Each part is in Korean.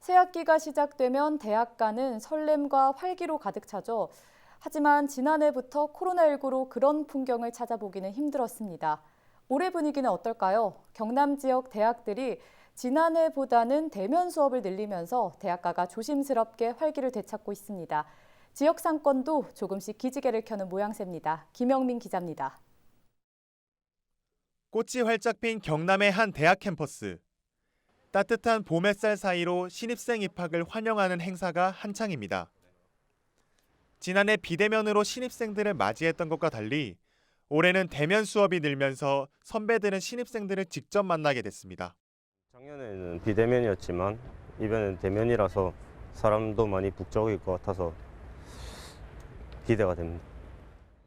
새학기가 시작되면 대학가는 설렘과 활기로 가득 차죠. 하지만 지난해부터 코로나19로 그런 풍경을 찾아보기는 힘들었습니다. 올해 분위기는 어떨까요? 경남 지역 대학들이 지난해보다는 대면 수업을 늘리면서 대학가가 조심스럽게 활기를 되찾고 있습니다. 지역 상권도 조금씩 기지개를 켜는 모양새입니다. 김영민 기자입니다. 꽃이 활짝 핀 경남의 한 대학 캠퍼스. 따뜻한 봄 햇살 사이로 신입생 입학을 환영하는 행사가 한창입니다. 지난해 비대면으로 신입생들을 맞이했던 것과 달리 올해는 대면 수업이 늘면서 선배들은 신입생들을 직접 만나게 됐습니다. 작년에는 비대면이었지만 이번엔 대면이라서 사람도 많이 북적일 것 같아서 기대가 됩니다.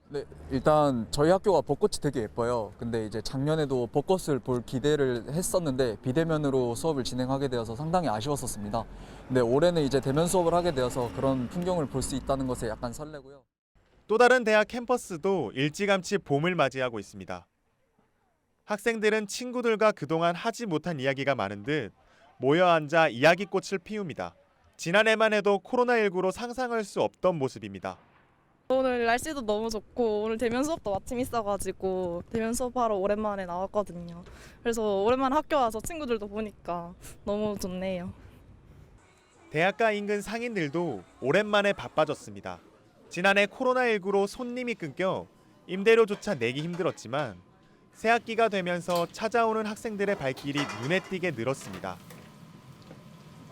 네, 일단 저희 학교가 벚꽃이 되게 예뻐요. 근데 이제 작년에도 벚꽃을 볼 기대를 했었는데 비대면으로 수업을 진행하게 되어서 상당히 아쉬웠었습니다. 근데 올해는 이제 대면 수업을 하게 되어서 그런 풍경을 볼 수 있다는 것에 약간 설레고요. 또 다른 대학 캠퍼스도 일찌감치 봄을 맞이하고 있습니다. 학생들은 친구들과 그동안 하지 못한 이야기가 많은 듯 모여 앉아 이야기꽃을 피웁니다. 지난해만 해도 코로나19로 상상할 수 없던 모습입니다. 오늘 날씨도 너무 좋고 오늘 대면 수업도 마침 있어가지고 대면 수업하러 오랜만에 나왔거든요. 그래서 오랜만에 학교 와서 친구들도 보니까 너무 좋네요. 대학가 인근 상인들도 오랜만에 바빠졌습니다. 지난해 코로나19로 손님이 끊겨 임대료조차 내기 힘들었지만 새 학기가 되면서 찾아오는 학생들의 발길이 눈에 띄게 늘었습니다.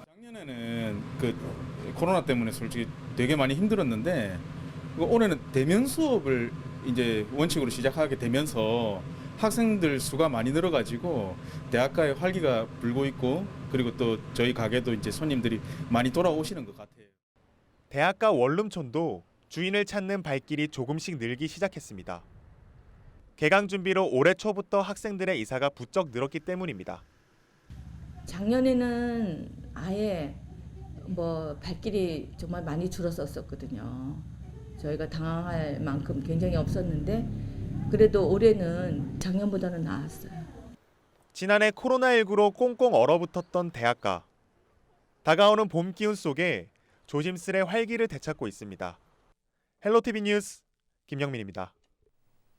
작년에는 그 코로나 때문에 솔직히 되게 많이 힘들었는데 그 올해는 대면 수업을 이제 원칙으로 시작하게 되면서 학생들 수가 많이 늘어가지고 대학가의 활기가 불고 있고 그리고 또 저희 가게도 이제 손님들이 많이 돌아오시는 것 같아요. 대학가 원룸촌도 주인을 찾는 발길이 조금씩 늘기 시작했습니다. 개강 준비로 올해 초부터 학생들의 이사가 부쩍 늘었기 때문입니다. 작년에는 아예 뭐 발길이 정말 많이 줄었었거든요. 저희가 당황할 만큼 굉장히 없었는데 그래도 올해는 작년보다는 나았어요. 지난해 코로나19로 꽁꽁 얼어붙었던 대학가. 다가오는 봄 기운 속에 조심스레 활기를 되찾고 있습니다. 헬로티비 뉴스 김영민입니다.